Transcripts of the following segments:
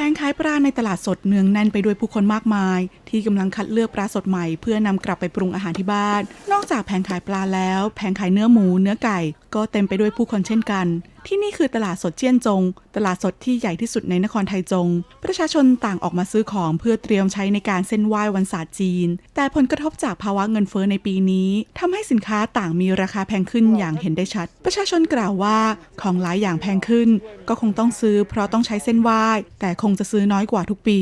แผงขายปลาในตลาดสดเนืองแน่นไปด้วยผู้คนมากมาย ที่กำลังคัดเลือกปลาสดใหม่เพื่อนำกลับไปปรุงอาหารที่บ้าน นอกจากแผงขายปลาแล้ว แผงขายเนื้อหมูเนื้อไก่ ก็เต็มไปด้วยผู้คนเช่นกัน ที่นี่คือตลาดสดเจียนจง ตลาดสดที่ใหญ่ที่สุดในนครไทจง ประชาชนต่างออกมาซื้อของเพื่อเตรียมใช้ในการเส้นไหว้วันศาสตร์จีน แต่ผลกระทบจากภาวะเงินเฟ้อในปีนี้ทำให้สินค้าต่างมีราคาแพงขึ้นอย่างเห็นได้ชัด ประชาชนกล่าวว่าของหลายอย่างแพงขึ้น ก็คงต้องซื้อเพราะต้องใช้เส้นไหว้ แต่คงจะซื้อน้อยกว่าทุกปี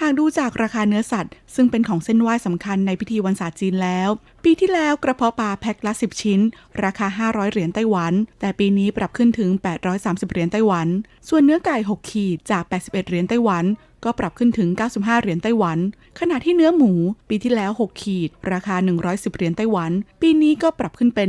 หากดูจากราคาเนื้อสัตว์ ซึ่งเป็นของเส้นไหว้สำคัญในพิธีวันศาสตร์จีนแล้ว ปีที่แล้วกระเพาะปลาแพ็คละ 10 ชิ้น ราคา 500 เหรียญไต้หวัน แต่ปีนี้ปรับขึ้นถึง 830 เหรียญไต้หวัน ส่วนเนื้อไก่ 6 ขีดจาก 81 เหรียญไต้หวัน ก็ปรับขึ้นถึง 95 เหรียญไต้หวัน ขณะที่เนื้อหมู ปีที่แล้ว 6 ขีด ราคา 110 เหรียญไต้หวัน ปีนี้ก็ปรับขึ้นเป็น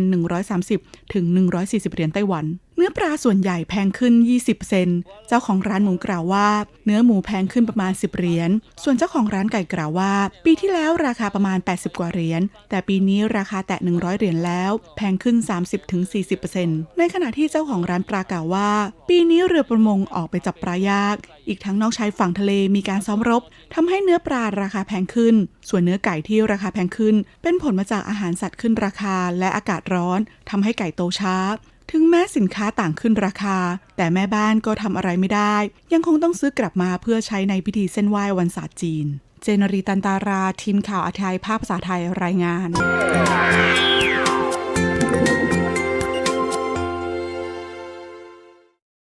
130 ถึง 140 เหรียญไต้หวัน เนื้อปลาส่วนใหญ่แพงขึ้น 20 เซน เจ้าของร้านหมูกล่าวว่า เนื้อหมูแพงขึ้นประมาณ 10 เหรียญ ส่วนเจ้าของร้านไก่กล่าวว่า ปีที่แล้วราคาประมาณ 80 กว่าเหรียญ แต่ปีนี้ราคาแตะ 100 เหรียญแล้ว แพงขึ้น 30-40%ในขณะที่เจ้าของร้านปลากล่าวว่า ปีนี้เรือประมงออกไปจับปลายาก อีกทั้งนอกชายฝั่งทะเลมีการซ้อมรบทำให้เนื้อปลาราคาแพงขึ้น ส่วนเนื้อไก่ที่ราคาแพงขึ้น เป็นผลมาจากอาหารสัตว์ขึ้นราคาและอากาศร้อนทำให้ไก่โตช้า ถึงแม้สินค้าต่างขึ้นราคา แต่แม่บ้านก็ทำอะไรไม่ได้ ยังคงต้องซื้อกลับมาเพื่อใช้ในพิธีเส้นไหว้วันศาสตร์จีน เจนรีตันตารา ทีมข่าวอาไทยภาพภาษาไทยรายงาน